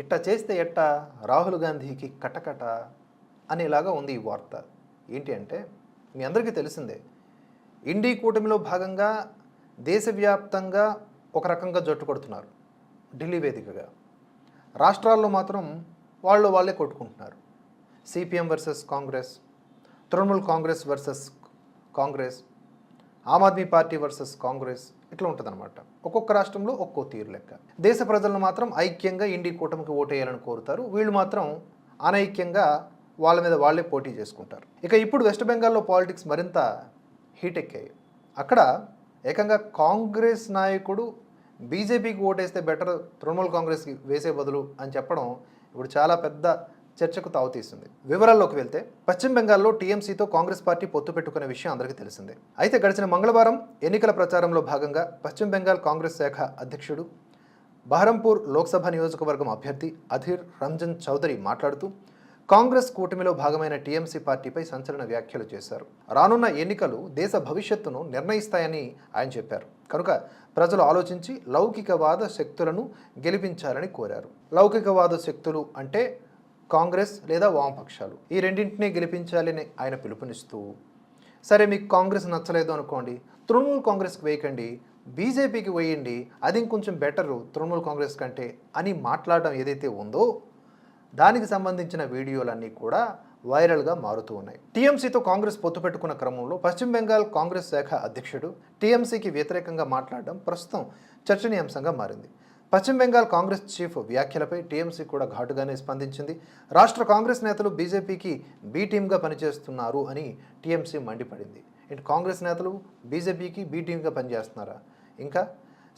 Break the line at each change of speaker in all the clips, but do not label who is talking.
ఇట్ట చేస్తే ఎట్ట? రాహుల్ గాంధీకి కటకట అనేలాగా ఉంది ఈ వార్త. ఏంటి అంటే మీ అందరికీ తెలిసిందే ఇండీ కూటమిలో భాగంగా దేశవ్యాప్తంగా ఒక రకంగా జట్టు కొడుతున్నారు ఢిల్లీ వేదికగా. రాష్ట్రాల్లో మాత్రం వాళ్ళు వాళ్ళే కొట్టుకుంటున్నారు. C P M versus Congress Trinamool Congress versus Congress Aam Aadmi party versus Congress ఇట్లా ఉంటుందన్నమాట. ఒక్కొక్క రాష్ట్రంలో ఒక్కో తీరు లెక్క. దేశ ప్రజలను మాత్రం ఐక్యంగా ఇండి కూటమికి ఓటేయాలని కోరుతారు. వీళ్ళు మాత్రం అనైక్యంగా వాళ్ళ మీద వాళ్ళే పోటీ చేసుకుంటారు. ఇక ఇప్పుడు వెస్ట్ బెంగాల్లో పాలిటిక్స్ మరింత హీట్ ఎక్కాయి. అక్కడ ఏకంగా కాంగ్రెస్ నాయకుడు బీజేపీకి ఓటేస్తే బెటర్ తృణమూల్ కాంగ్రెస్కి వేసే బదులు అని చెప్పడం ఇప్పుడు చాలా పెద్ద చర్చకు తావుతీస్తుంది వివరాల్లోకి వెళ్తే పశ్చిమ బెంగాల్లో టీఎంసీతో కాంగ్రెస్ పార్టీ పొత్తు పెట్టుకునే విషయం అందరికీ తెలిసిందే. అయితే గడిచిన మంగళవారం ఎన్నికల ప్రచారంలో భాగంగా పశ్చిమ బెంగాల్ కాంగ్రెస్ శాఖ అధ్యక్షుడు బహరంపూర్ లోక్సభ నియోజకవర్గం అభ్యర్థి అధీర్ రంజన్ చౌదరి మాట్లాడుతూ కాంగ్రెస్ కూటమిలో భాగమైన టీఎంసీ పార్టీపై సంచలన వ్యాఖ్యలు చేశారు. రానున్న ఎన్నికలు దేశ భవిష్యత్తును నిర్ణయిస్తాయని ఆయన చెప్పారు. కనుక ప్రజలు ఆలోచించి లౌకికవాద శక్తులను గెలిపించాలని కోరారు. లౌకికవాద శక్తులు అంటే కాంగ్రెస్ లేదా వామపక్షాలు. ఈ రెండింటినీ గెలిపించాలని ఆయన పిలుపునిస్తూ సరే మీకు కాంగ్రెస్ నచ్చలేదు అనుకోండి తృణమూల్ కాంగ్రెస్కి వేయకండి బీజేపీకి వేయండి అది ఇంకొంచెం బెటరు తృణమూల్ కాంగ్రెస్ కంటే అని మాట్లాడడం ఏదైతే ఉందో దానికి సంబంధించిన వీడియోలన్నీ కూడా వైరల్గా మారుతూ ఉన్నాయి. టీఎంసీతో కాంగ్రెస్ పొత్తు పెట్టుకున్న క్రమంలో పశ్చిమ బెంగాల్ కాంగ్రెస్ శాఖ అధ్యక్షుడు టీఎంసీకి వ్యతిరేకంగా మాట్లాడడం ప్రస్తుతం చర్చనీయాంశంగా మారింది. పశ్చిమ బెంగాల్ కాంగ్రెస్ చీఫ్ వ్యాఖ్యలపై టీఎంసీ కూడా ఘాటుగానే స్పందించింది. రాష్ట్ర కాంగ్రెస్ నేతలు బీజేపీకి బీ టీమ్గా పనిచేస్తున్నారు అని టీఎంసీ మండిపడింది. ఇటు కాంగ్రెస్ నేతలు బీజేపీకి బీ టీమ్గా పనిచేస్తున్నారా? ఇంకా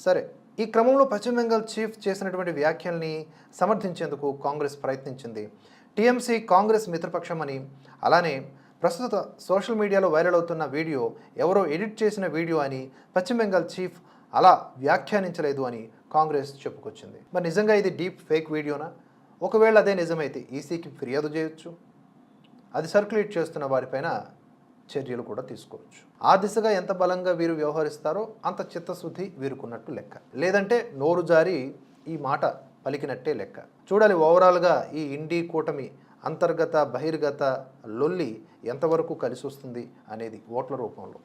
సరే ఈ క్రమంలో పశ్చిమ బెంగాల్ చీఫ్ చేసినటువంటి వ్యాఖ్యల్ని సమర్థించేందుకు కాంగ్రెస్ ప్రయత్నించింది. టీఎంసీ కాంగ్రెస్ మిత్రపక్షమని అలానే ప్రస్తుత సోషల్ మీడియాలో వైరల్ అవుతున్న వీడియో ఎవరో ఎడిట్ చేసిన వీడియో అని పశ్చిమ బెంగాల్ చీఫ్ అలా వ్యాఖ్యానించలేదు అని కాంగ్రెస్ చెప్పుకొచ్చింది. మరి నిజంగా ఇది డీప్ ఫేక్ వీడియోనా? ఒకవేళ అదే నిజమైతే ఈసీకి ఫిర్యాదు చేయొచ్చు. అది సర్క్యులేట్ చేస్తున్న వారిపైన చర్యలు కూడా తీసుకోవచ్చు. ఆ దిశగా ఎంత బలంగా వీరు వ్యవహరిస్తారో అంత చిత్తశుద్ధి వీరుకున్నట్టు లెక్క. లేదంటే నోరు జారి ఈ మాట పలికినట్టే లెక్క. చూడాలి ఓవరాల్గా ఈ ఇండి కూటమి అంతర్గత బహిర్గత లొల్లి ఎంతవరకు కలిసి వస్తుంది అనేది ఓట్ల రూపంలో.